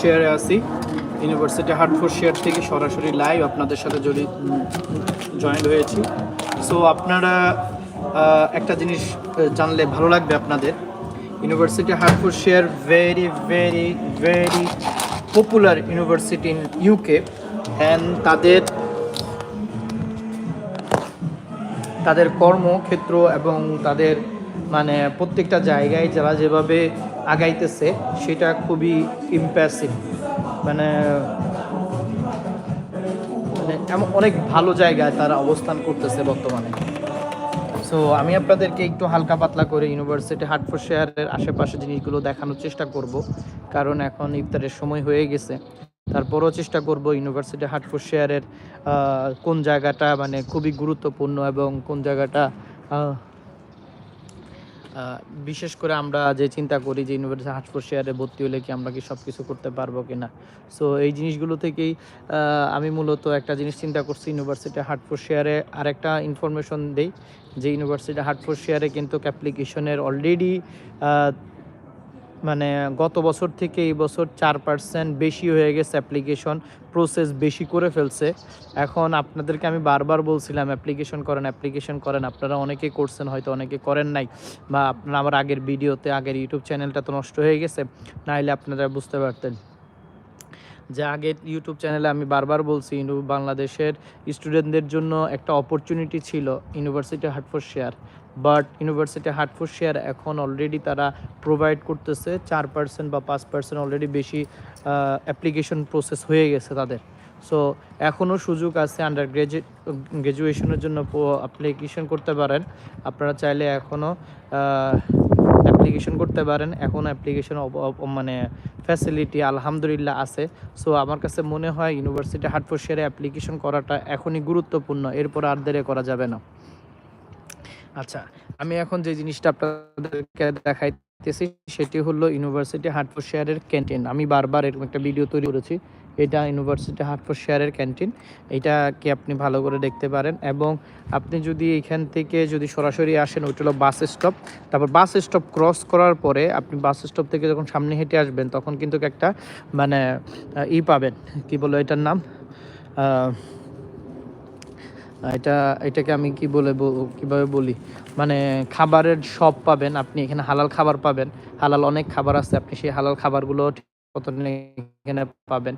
শেয়ারে আছি। University Hartford share থেকে সরাসরি লাইভ আপনাদের সাথে জড়ি জয়েন হয়েছি। সো আপনারা একটা জিনিস জানলে ভালো লাগবে আপনাদের। University Hertfordshire very very very popular university in UK and তাদের তাদের কর্মক্ষেত্র এবং তাদের মানে প্রত্যেকটা জায়গায় যারা যেভাবে আগাইতেছে, সেটা খুবই ইম্প্রেসিভ মানে মানে এমন অনেক ভালো জায়গায় তারা অবস্থান করতেছে বর্তমানে। সো আমি আপনাদেরকে একটু হালকা পাতলা করে ইউনিভার্সিটি হাটফোর শেয়ারের আশেপাশে জিনিসগুলো দেখানোর চেষ্টা করব। কারণ এখন ইফতারের সময় হয়ে গেছে। তারপরও চেষ্টা করব ইউনিভার্সিটি হাটফোর শেয়ারের কোন জায়গাটা মানে খুবই গুরুত্বপূর্ণ এবং কোন জায়গাটা বিশেষ করে আমরা যে চিন্তা করি যে ইউনিভার্সিটি হাটফোর শেয়ারে ভর্তি হলে কি আমরা কি সব কিছু করতে পারব কি না সো এই জিনিসগুলো থেকেই আমি মূলত একটা জিনিস চিন্তা করছি ইউনিভার্সিটি হাটপুর শেয়ারে আরেকটা ইনফরমেশন দেই যে ইউনিভার্সিটি হাটপুর শেয়ারে কিন্তু অ্যাপ্লিকেশনের অলরেডি মানে গত বছর থেকে এই বছর চার পার্সেন্ট বেশি হয়ে গেছে অ্যাপ্লিকেশন প্রসেস বেশি করে ফেলছে। এখন আপনাদেরকে আমি বারবার বলছিলাম অ্যাপ্লিকেশন করেন অ্যাপ্লিকেশন করেন। আপনারা অনেকেই করছেন, হয়তো অনেকে করেন নাই বা আপনারা আমার আগের ভিডিওতে, আগের ইউটিউব চ্যানেলটা তো নষ্ট হয়ে গেছে নাহলে আপনারা বুঝতে পারতেন। যে আগে ইউটিউব চ্যানেলে আমি বারবার বলছি বাংলাদেশের স্টুডেন্টদের জন্য একটা অপরচুনিটি ছিল university Hertfordshire but university Hertfordshire এখন অলরেডি তারা প্রোভাইড করতেছে। চার পার্সেন্ট বা পাঁচ পার্সেন্ট অলরেডি বেশি অ্যাপ্লিকেশন প্রসেস হয়ে গেছে তাদের। সো এখনও সুযোগ আছে আন্ডার গ্রাজুয়েট গ্র্যাজুয়েশনের জন্য অ্যাপ্লিকেশন করতে পারেন। আপনারা চাইলে এখনও অ্যাপ্লিকেশন করতে পারেন। এখন অ্যাপ্লিকেশন মানে ফ্যাসিলিটি আলহামদুলিল্লাহ আছে। সো আমার কাছে মনে হয় ইউনিভার্সিটি হার্টফোর শেয়ারে অ্যাপ্লিকেশন করাটা এখনই গুরুত্বপূর্ণ। এরপর আর দেরি করা যাবে না। আচ্ছা আমি এখন যে জিনিসটা আপনাদেরকে দেখাইতেছি সেটি হলো ইউনিভার্সিটি হার্টফোর শেয়ারের ক্যান্টিন আমি বারবার এরকম একটা ভিডিও তৈরি করেছি। এটা ইউনিভার্সিটি হার্টফোর শেয়ারের ক্যান্টিন এটাকে আপনি ভালো করে দেখতে পারেন এবং আপনি যদি এখান থেকে যদি সরাসরি আসেন, ওইটা হলো বাস স্টপ তারপর বাস স্টপ ক্রস করার পরে আপনি বাস স্টপ থেকে যখন সামনে হেঁটে আসবেন, তখন কিন্তু একটা মানে ই পাবেন। কি বলো এটার নাম? এটা, এটাকে আমি কি বলে কীভাবে বলি? মানে খাবারের সব পাবেন, আপনি এখানে হালাল খাবার পাবেন, হালাল অনেক খাবার আছে, আপনি সেই হালাল খাবারগুলো এখানে পাবেন।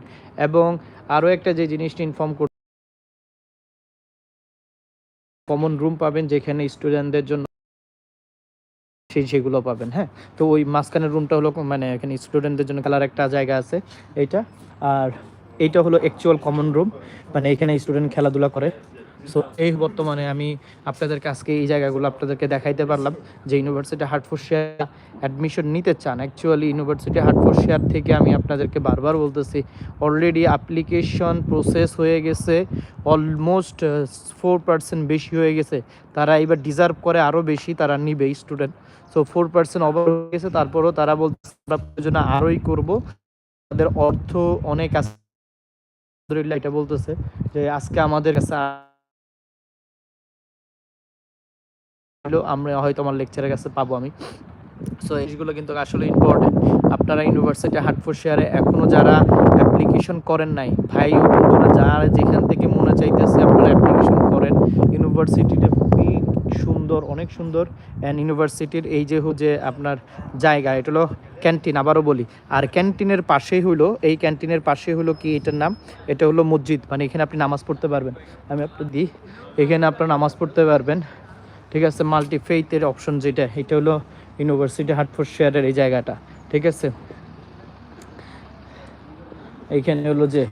এবং আরও একটা যে জিনিসটা ইনফর্ম কর কমন রুম পাবেন, যেখানে স্টুডেন্টদের জন্য সেই, সেগুলো পাবেন হ্যাঁ? তো ওই মাঝখানের রুমটা হলো মানে এখানে স্টুডেন্টদের জন্য খেলার একটা জায়গা আছে, এইটা। আর এইটা হলো অ্যাকচুয়াল কমন রুম মানে এখানে স্টুডেন্ট খেলাধুলা করে। সো এই বর্তমানে আমি আপনাদেরকে আজকে এই জায়গাগুলো আপনাদেরকে দেখাইতে পারলাম যে ইউনিভার্সিটি হার্টফোর্ড অ্যাডমিশন নিতে চান। অ্যাকচুয়ালি ইউনিভার্সিটি হার্টফোর্ড থেকে আমি আপনাদেরকে বারবার বলতেছি অলরেডি অ্যাপ্লিকেশন প্রসেস হয়ে গেছে অলমোস্ট ফোর পার্সেন্ট বেশি হয়ে গেছে। তারা এবার ডিজার্ভ করে আরও বেশি তারা নিবে student so four percent over হয়ে গেছে, তারপরও তারা বলতেছে, আমরা প্রয়োজন আরোই করব। তাদের অর্থ অনেক আছে। এটা বলতেছে যে, আজকে আমাদের কাছে হলো আমরা হয়তো আমার লেকচারের কাছে পাবো আমি। সো এইগুলো কিন্তু আসলে ইম্পর্টেন্ট আপনারা ইউনিভার্সিটি হার্টফোর্ড শেয়ারে এখনও যারা অ্যাপ্লিকেশন করেন নাই, ভাই বন্ধুরা, যারা যেখান থেকে মনে চাইতেছে আপনারা অ্যাপ্লিকেশন করেন ইউনিভার্সিটিটা খুবই সুন্দর, অনেক সুন্দর। অ্যান্ড ইউনিভার্সিটির এই যে যে আপনার জায়গা, এটা হলো ক্যান্টিন আবারও বলি। আর ক্যান্টিনের পাশেই হলো, এই ক্যান্টিনের পাশে হলো কি এটার নাম? এটা হলো মসজিদ। মানে এখানে আপনি নামাজ পড়তে পারবেন। আমি আপনার দিই। এখানে আপনার নামাজ পড়তে পারবেন। ঠিক আছে মাল্টি ফেইথের অপশন যেটা, এটা হলো ইউনিভার্সিটি হার্টফোর্ড শেয়ারের এই জায়গাটা, ঠিক আছে? এইখানে হলো যে